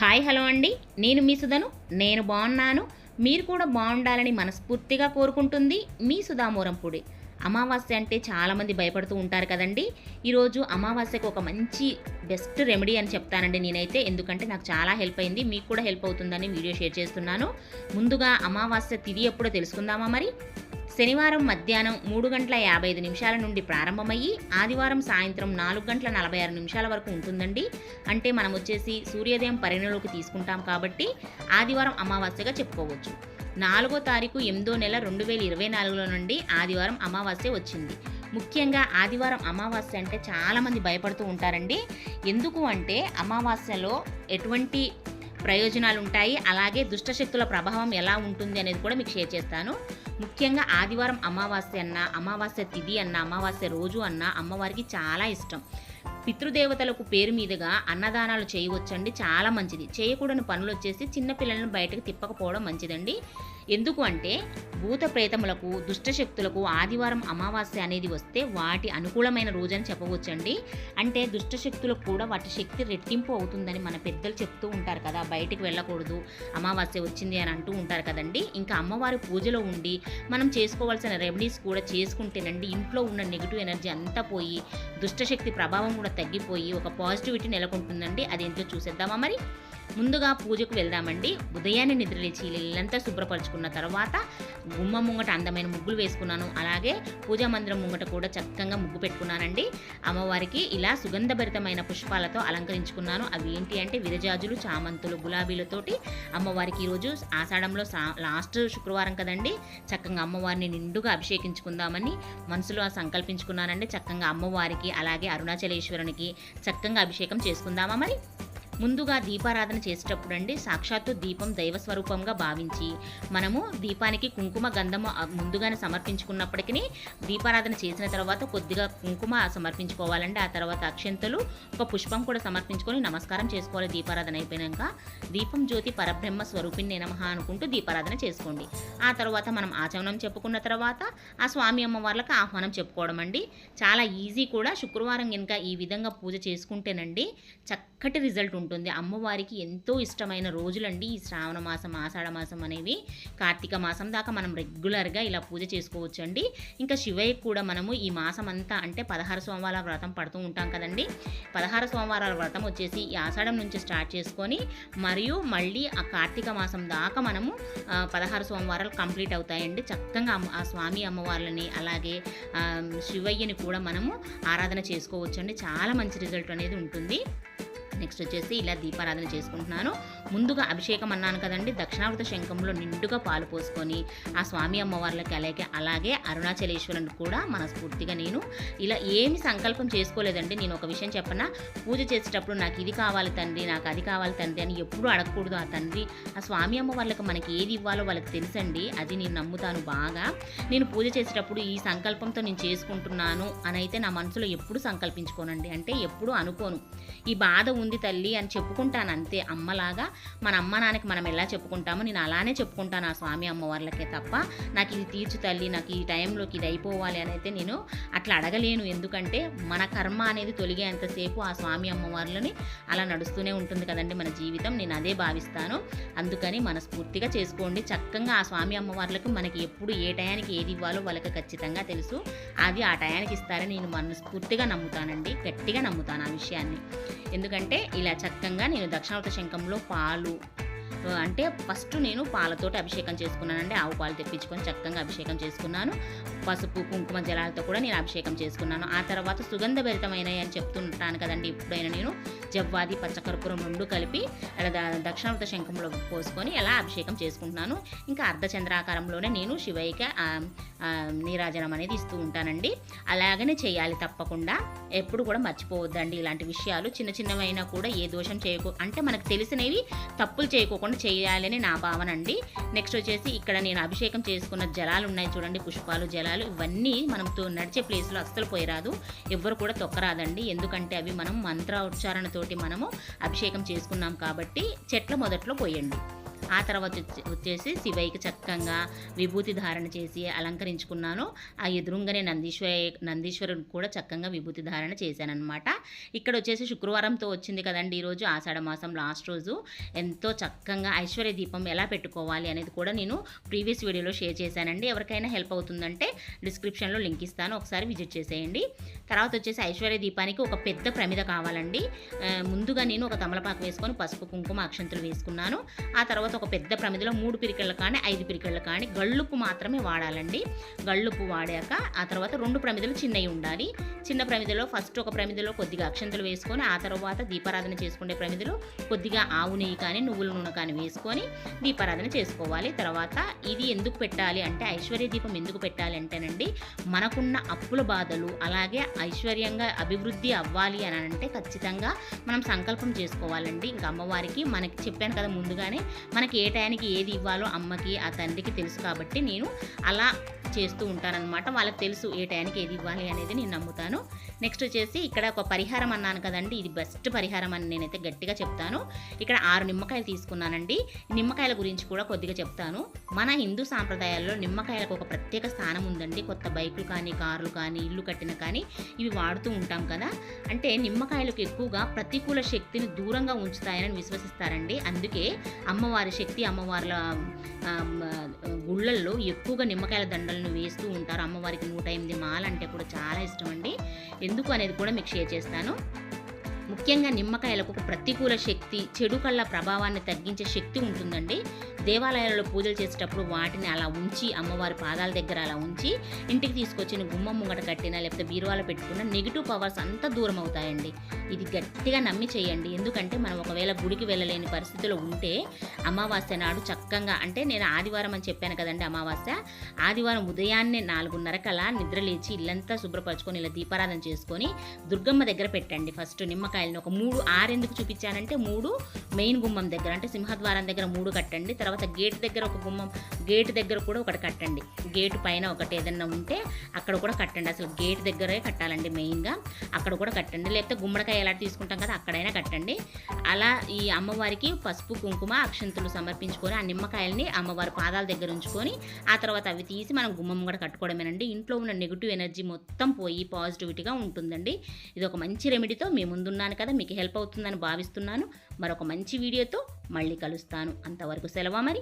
Hi hello అండి. నేను మీ సుధను. నేను బాగున్నాను. మీరు కూడా బాగుండాలని మనస్ఫూర్తిగా కోరుకుంటుంది మీ సుధామూరంపుడి అమావాస్య అంటే చాలామంది భయపడుతూ ఉంటారు కదండి. ఈరోజు అమావాస్యకు ఒక మంచి బెస్ట్ రెమెడీ అని చెప్తానండి నేనైతే. ఎందుకంటే నాకు చాలా హెల్ప్ అయింది. మీకు కూడా హెల్ప్ అవుతుందని వీడియో షేర్ చేస్తున్నాను. ముందుగా అమావాస్య తిది ఎప్పుడో తెలుసుకుందామా మరి? శనివారం మధ్యాహ్నం మూడు గంటల యాభై ఐదు నిమిషాల నుండి ప్రారంభమయ్యి ఆదివారం సాయంత్రం నాలుగు గంటల నలభై ఆరు నిమిషాల వరకు ఉంటుందండి. అంటే మనం వచ్చేసి సూర్యోదయం పరిగణలోకి తీసుకుంటాం కాబట్టి ఆదివారం అమావాస్యగా చెప్పుకోవచ్చు. నాలుగో తారీఖు ఎనిమిదో నెల రెండు వేల ఇరవై నాలుగులో నుండి ఆదివారం అమావాస్య వచ్చింది. ముఖ్యంగా ఆదివారం అమావాస్య అంటే చాలామంది భయపడుతూ ఉంటారండి. ఎందుకు అంటే అమావాస్యలో ఎటువంటి ప్రయోజనాలు ఉంటాయి అలాగే దుష్టశక్తుల ప్రభావం ఎలా ఉంటుంది అనేది కూడా మీకు షేర్ చేస్తాను. ముఖ్యంగా ఆదివారం అమావాస్య అన్న అమావాస్య తిథి అన్న అమావాస్య రోజు అన్న అమ్మవారికి చాలా ఇష్టం. పితృదేవతలకు పేరు మీదుగా అన్నదానాలు చేయవచ్చండి. చాలా మంచిది. చేయకూడని పనులు వచ్చేసి చిన్నపిల్లలను బయటకు తిప్పకపోవడం మంచిదండి. ఎందుకు అంటే భూత ప్రేతములకు దుష్టశక్తులకు ఆదివారం అమావాస్య అనేది వస్తే వాటి అనుకూలమైన రోజని చెప్పవచ్చండి. అంటే దుష్టశక్తులకు కూడా వాటి శక్తి రెట్టింపు అవుతుందని మన పెద్దలు చెప్తూ ఉంటారు కదా. బయటికి వెళ్ళకూడదు. అమావాస్య వచ్చింది అని అంటూ ఉంటారు కదండి. ఇంకా అమ్మవారి పూజలో ఉండి మనం చేసుకోవాల్సిన రెమెడీస్ కూడా చేసుకుంటేనండి ఇంట్లో ఉన్న నెగిటివ్ ఎనర్జీ అంతా పోయి దుష్టశక్తి ప్రభావం కూడా తగ్గిపోయి ఒక పాజిటివిటీ నెలకొంటుందండి. అదేంటో చూసేద్దామా మరి? ముందుగా పూజకు వెళ్దామండి. ఉదయాన్నే నిద్రలేచి ఇల్లంతా శుభ్రపరచుకున్న తర్వాత గుమ్మ ముంగట అందమైన ముగ్గులు వేసుకున్నాను. అలాగే పూజా మందిరం ముంగట కూడా చక్కగా ముగ్గు పెట్టుకున్నానండి. అమ్మవారికి ఇలా సుగంధభరితమైన పుష్పాలతో అలంకరించుకున్నాను. అవి ఏంటి అంటే విరజాజులు చామంతులు గులాబీలతోటి అమ్మవారికి ఈరోజు ఆషాఢంలో సా లాస్ట్ శుక్రవారం కదండి. చక్కగా అమ్మవారిని నిండుగా అభిషేకించుకుందామని మనసులో సంకల్పించుకున్నానండి. చక్కగా అమ్మవారికి అలాగే అరుణాచలేశ్వరునికి చక్కగా అభిషేకం చేసుకుందామా మరి? ముందుగా దీపారాధన చేసేటప్పుడు అండి సాక్షాత్తు దీపం దైవ స్వరూపంగా భావించి మనము దీపానికి కుంకుమ గంధము ముందుగానే సమర్పించుకున్నప్పటికీ దీపారాధన చేసిన తర్వాత కొద్దిగా కుంకుమ సమర్పించుకోవాలండి. ఆ తర్వాత అక్షంతలు ఒక పుష్పం కూడా సమర్పించుకొని నమస్కారం చేసుకోవాలి. దీపారాధన అయిపోయాక దీపం జ్యోతి పరబ్రహ్మ స్వరూపిణి నమహ అనుకుంటూ దీపారాధన చేసుకోండి. ఆ తర్వాత మనం ఆచమనం చెప్పుకున్న తర్వాత ఆ స్వామి అమ్మవార్లకు ఆహ్వానం చెప్పుకోవడం అండి. చాలా ఈజీ కూడా. శుక్రవారం కనుక ఈ విధంగా పూజ చేసుకుంటేనండి చక్కటి రిజల్ట్ ఉంటుంది. ఉంటుంది. అమ్మవారికి ఎంతో ఇష్టమైన రోజులండి. ఈ శ్రావణ మాసం ఆషాఢ మాసం అనేవి. కార్తీక మాసం దాకా మనం రెగ్యులర్గా ఇలా పూజ చేసుకోవచ్చు అండి ఇంకా శివయ్యకు కూడా మనము ఈ మాసం అంతా అంటే పదహారు సోమవారాల వ్రతం పడుతూ ఉంటాం కదండి. పదహారు సోమవారాల వ్రతం వచ్చేసి ఈ ఆషాఢం నుంచి స్టార్ట్ చేసుకొని మరియు మళ్ళీ ఆ కార్తీక మాసం దాకా మనము పదహారు సోమవారాలు కంప్లీట్ అవుతాయండి. చక్కగా ఆ స్వామి అమ్మవార్లని అలాగే శివయ్యని కూడా మనము ఆరాధన చేసుకోవచ్చండి. చాలా మంచి రిజల్ట్ అనేది ఉంటుంది. నెక్స్ట్ వచ్చేసి ఇలా దీపారాధన చేసుకుంటున్నాను. ముందుగా అభిషేకం అన్నాను కదండి దక్షిణావృత శంఖంలో నిండుగా పాలు పోసుకొని ఆ స్వామి అమ్మవార్లకి అలాగే అలాగే అరుణాచలేశ్వరుని కూడా మనస్ఫూర్తిగా నేను ఇలా ఏమి సంకల్పం చేసుకోలేదండి. నేను ఒక విషయం చెప్పనా పూజ చేసేటప్పుడు నాకు ఇది కావాలి తండ్రి నాకు అది కావాలి తండ్రి అని ఎప్పుడూ అడగకూడదు. ఆ తండ్రి ఆ స్వామి అమ్మ వాళ్ళకి మనకి ఏది ఇవ్వాలో వాళ్ళకి తెలుసండి. అది నేను నమ్ముతాను బాగా. నేను పూజ చేసేటప్పుడు ఈ సంకల్పంతో నేను చేసుకుంటున్నాను అని అయితే నా మనసులో ఎప్పుడు సంకల్పించుకోనండి. అంటే ఎప్పుడు అనుకోను. ఈ బాధ ఉంది ఉంది తల్లి అని చెప్పుకుంటాను అంతే. అమ్మలాగా మన అమ్మ నాన్నకి మనం ఎలా చెప్పుకుంటామో నేను అలానే చెప్పుకుంటాను ఆ స్వామి అమ్మవార్లకే తప్ప. నాకు ఇది తీర్చు తల్లి నాకు ఈ టైంలోకి ఇది అయిపోవాలి అని అయితే నేను అట్లా అడగలేను. ఎందుకంటే మన కర్మ అనేది తొలిగేంతసేపు ఆ స్వామి అమ్మవార్లని అలా నడుస్తూనే ఉంటుంది కదండి మన జీవితం. నేను అదే భావిస్తాను. అందుకని మనస్ఫూర్తిగా చేసుకోండి. చక్కగా ఆ స్వామి అమ్మవార్లకు మనకి ఎప్పుడు ఏ టయానికి ఏది ఇవ్వాలో వాళ్ళకి ఖచ్చితంగా తెలుసు. అది ఆ టయానికి ఇస్తారని నేను మనస్ఫూర్తిగా నమ్ముతానండి. గట్టిగా నమ్ముతాను ఆ విషయాన్ని. ఎందుకంటే ఇలా చక్కగా నేను దక్షిణావత శంఖంలో పాలు అంటే ఫస్ట్ నేను పాలతోటి అభిషేకం చేసుకున్నానండి. ఆవు పాలు తెప్పించుకొని చక్కగా అభిషేకం చేసుకున్నాను. పసుపు కుంకుమ జలాలతో కూడా నేను అభిషేకం చేసుకున్నాను. ఆ తర్వాత సుగంధభరితమైనవి అని చెప్తుంటాను కదండి ఇప్పుడైనా నేను. జవ్వాది పచ్చకర్పూరం రెండు కలిపి అలా ద- శంఖంలో పోసుకొని ఎలా అభిషేకం చేసుకుంటున్నాను. ఇంకా అర్ధచంద్రాకారంలోనే నేను శివయ్యకి నీరాజనం అనేది ఇస్తూ ఉంటానండి. అలాగనే చేయాలి తప్పకుండా. ఎప్పుడు కూడా మర్చిపోవద్దండి ఇలాంటి విషయాలు. చిన్న చిన్నవైనా కూడా ఏ దోషం చేయకూ అంటే మనకు తెలిసినవి తప్పులు చేయకోకుండా చేయాలని నా భావన అండి. నెక్స్ట్ వచ్చేసి ఇక్కడ నేను అభిషేకం చేసుకున్న జలాలు ఉన్నాయి చూడండి. పుష్పాలు జలాలు ఇవన్నీ మనం నడిచే ప్లేస్లో అస్సలు పోయరాదు. ఎవ్వరు కూడా తొక్కరాదండి. ఎందుకంటే అవి మనం మంత్ర ఉచ్చారణతోటి మనము అభిషేకం చేసుకున్నాం కాబట్టి చెట్ల మొదట్లో పోయండి. ఆ తర్వాత వచ్చే- వచ్చేసి శివయ్యకి చక్కగా విభూతి ధారణ చేసి అలంకరించుకున్నాను. ఆ ఎదురుగానే నందీశ్వర నందీశ్వరుని కూడా చక్కగా విభూతి ధారణ చేశానమాట ఇక్కడ వచ్చేసి శుక్రవారంతో వచ్చింది కదండి ఈరోజు ఆషాఢ మాసం లాస్ట్ రోజు. ఎంతో చక్కగా ఐశ్వర్య దీపం ఎలా పెట్టుకోవాలి అనేది కూడా నేను ప్రీవియస్ వీడియోలో షేర్ చేశానండి. ఎవరికైనా హెల్ప్ అవుతుందంటే డిస్క్రిప్షన్లో లింక్ ఇస్తాను. ఒకసారి విజిట్ చేసేయండి. తర్వాత వచ్చేసి ఐశ్వర్య దీపానికి ఒక పెద్ద ప్రమిద కావాలండి. ముందుగా నేను ఒక తమలపాకు వేసుకొని పసుపు కుంకుమ అక్షంతులు వేసుకున్నాను. ఆ తర్వాత ఒక పెద్ద ప్రమిదిలో మూడు పిరికళ్ళు కానీ ఐదు పిరికళ్ళు కానీ గళ్ళుప్పు మాత్రమే వాడాలండి. గళ్ళుప్పు వాడాక ఆ తర్వాత రెండు ప్రమిదలు చిన్నవి ఉండాలి. చిన్న ప్రమిదలో ఫస్ట్ ఒక ప్రమిదలో కొద్దిగా అక్షంతలు వేసుకొని ఆ తర్వాత దీపారాధన చేసుకునే ప్రమిదలో కొద్దిగా ఆవు నెయ్యి కానీ నువ్వుల నూనె కానీ వేసుకొని దీపారాధన చేసుకోవాలి. తర్వాత ఇది ఎందుకు పెట్టాలి అంటే ఐశ్వర్య దీపం ఎందుకు పెట్టాలి అంటేనండి మనకున్న అప్పుల బాధలు అలాగే ఐశ్వర్యంగా అభివృద్ధి అవ్వాలి అని అంటే ఖచ్చితంగా మనం సంకల్పం చేసుకోవాలండి. ఇంకా అమ్మవారికి మనకి చెప్పాను కదా ముందుగానే మనకి ఏ టయానికి ఏది ఇవ్వాలో అమ్మకి ఆ తండ్రికి తెలుసు కాబట్టి నేను అలా చేస్తూ ఉంటానన్నమాట. వాళ్ళకి తెలుసు ఏ టయానికి ఏది ఇవ్వాలి అనేది నేను నమ్ముతాను. నెక్స్ట్ వచ్చేసి ఇక్కడ ఒక పరిహారం అన్నాను కదండి. ఇది బెస్ట్ పరిహారం అని నేనైతే గట్టిగా చెప్తాను. ఇక్కడ ఆరు నిమ్మకాయలు తీసుకున్నానండి. నిమ్మకాయల గురించి కూడా కొద్దిగా చెప్తాను. మన హిందూ సాంప్రదాయాల్లో నిమ్మకాయలకు ఒక ప్రత్యేక స్థానం ఉందండి. కొత్త బైకులు కానీ కార్లు కానీ ఇల్లు కట్టిన కానీ ఇవి వాడుతూ ఉంటాం కదా. అంటే నిమ్మకాయలకు ఎక్కువగా ప్రతికూల శక్తిని దూరంగా ఉంచుతాయని విశ్వసిస్తారండి. అందుకే అమ్మవారి శక్తి అమ్మవార్ల గుళ్ళల్లో ఎక్కువగా నిమ్మకాయల దండలను వేస్తూ ఉంటారు. అమ్మవారికి నూట ఎనిమిది మాల అంటే కూడా చాలా ఇష్టం అండి. ఎందుకు అనేది కూడా మీకు షేర్ చేస్తాను. ముఖ్యంగా నిమ్మకాయలకు ఒక ప్రతికూల శక్తి చెడు కళ్ళ ప్రభావాన్ని తగ్గించే శక్తి ఉంటుందండి. దేవాలయాలలో పూజలు చేసేటప్పుడు వాటిని అలా ఉంచి అమ్మవారి పాదాల దగ్గర అలా ఉంచి ఇంటికి తీసుకొచ్చిన గుమ్మం ముంగట కట్టినా లేకపోతే బీరువాలో పెట్టుకున్న నెగిటివ్ పవర్స్ అంతా దూరం అవుతాయండి. ఇది గట్టిగా నమ్మి చేయండి. ఎందుకంటే మనం ఒకవేళ గుడికి వెళ్ళలేని పరిస్థితిలో ఉంటే అమావాస్య నాడు చక్కగా అంటే నేను ఆదివారం అని చెప్పాను కదండి అమావాస్య. ఆదివారం ఉదయాన్నే నాలుగున్నరకలా నిద్ర లేచి ఇల్లంతా శుభ్రపరచుకొని ఇలా దీపారాధన చేసుకొని దుర్గమ్మ దగ్గర పెట్టండి ఫస్ట్ నిమ్మకాయలను. ఒక మూడు ఆరెందుకు చూపించానంటే మూడు మెయిన్ గుమ్మం దగ్గర అంటే సింహద్వారం దగ్గర మూడు కట్టండి తర్వాత గేట్ దగ్గర ఒక గుమ్మం గేట్ దగ్గర కూడా ఒకటి కట్టండి. గేట్ పైన ఒకటి ఏదైనా ఉంటే అక్కడ కూడా కట్టండి. అసలు గేట్ దగ్గరే కట్టాలండి మెయిన్గా అక్కడ కూడా కట్టండి. లేకపోతే గుమ్మడికాయ ఎలా తీసుకుంటాం కదా అక్కడైనా కట్టండి. అలా ఈ అమ్మవారికి పసుపు కుంకుమ అక్షంతులు సమర్పించుకొని ఆ నిమ్మకాయల్ని అమ్మవారి పాదాల దగ్గర ఉంచుకొని ఆ తర్వాత అవి తీసి మనం గుమ్మం కూడా కట్టుకోవడమేనండి. ఇంట్లో ఉన్న నెగిటివ్ ఎనర్జీ మొత్తం పోయి పాజిటివిటీగా ఉంటుందండి. ఇది ఒక మంచి రెమెడీతో మీ ముందున్నాను కదా మీకు హెల్ప్ అవుతుందని భావిస్తున్నాను. మరొక మంచి మంచి వీడియోతో మళ్ళీ కలుస్తాను. అంతవరకు సెలవు మరి?